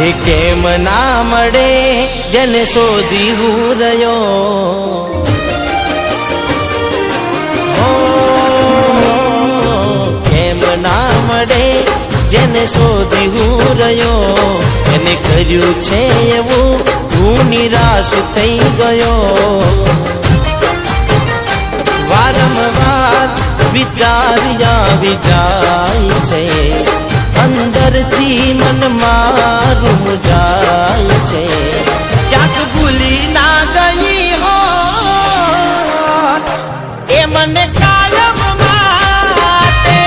એ કેમ ના મળે? જેને શોધી હું રહ્યો. કેમ ના મળે? જેને શોધી હું રહ્યો. એને કર્યું છે એવું, હું નિરાશ થઈ ગયો. વારંવાર વિચાર્યા વિચાય છે. અંદરથી મન મારું જાય છે. ક્યાંક ભૂલી ના ગઈ હો એ મને કાયમ માટે.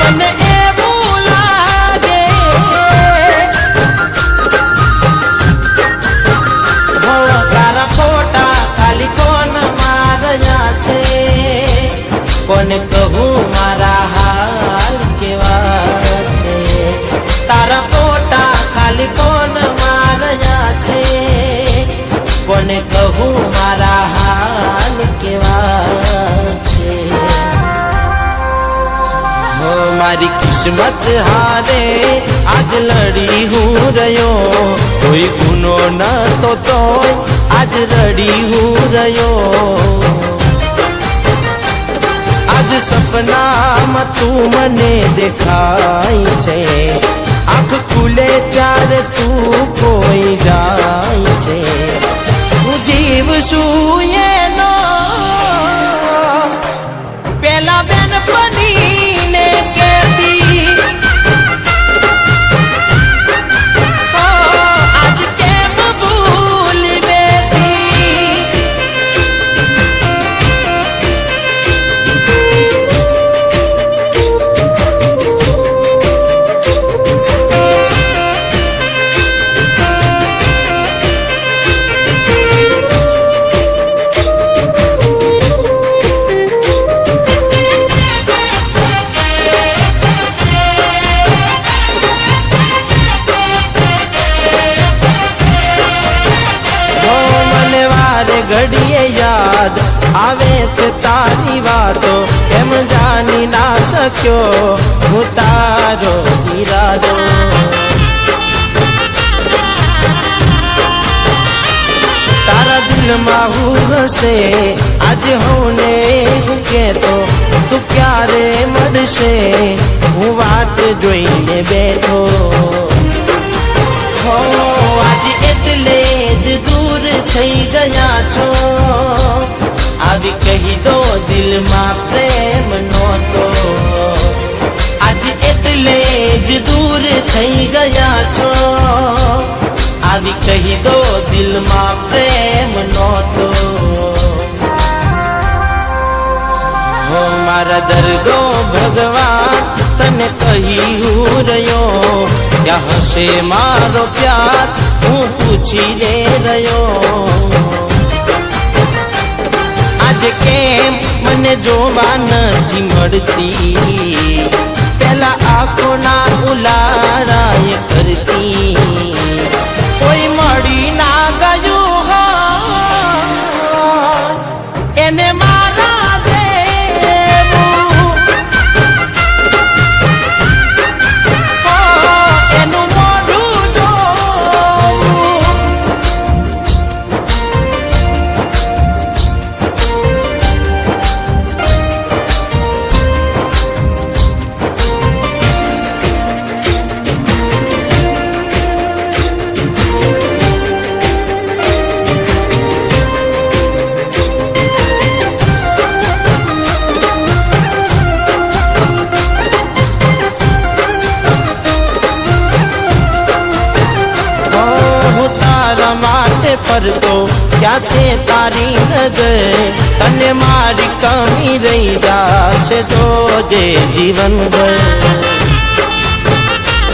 મને એવું લાગે. હો ખાલી કોણ માર્યા છે? કોને કહું કોને કહું મારા હાલ કેવા છે? હો મારી કિસ્મત હારે આજ લડી હું રહ્યો. કોઈ ગુનો ન તો તોય આજ રડી હું રહ્યો. સપનામાં તું મને દેખાય છે. આંખ ખુલે ત્યારે તું કોઈ જાય ઘડીએ યાદ આવે છે તારી વાતો. કેમ જાણી ના શક્યો હું તારો ઈરાદો? તારા દિલમાં હું હશે, આજે હું ને કેતો તું ક્યારે મળશે? હું વાટ જોઈને બેઠો. થઈ ગયા છો? આવી કહી દો, દિલમાં પ્રેમ નહોતો. હો મારા દર્દો, ભગવાન, તને કહ્યું રહ્યો. ક્યાં હશે મારો પ્યાર? હું પૂછી લે રહ્યો. આજે કેમ મને જોવા નથી મળતી? પેલા આંખોના ઉલાળાએ કરતી ફરતો ક્યાં છે તારી નજર? તને મારી કમી રહી જાશે તો જે જીવન ભર.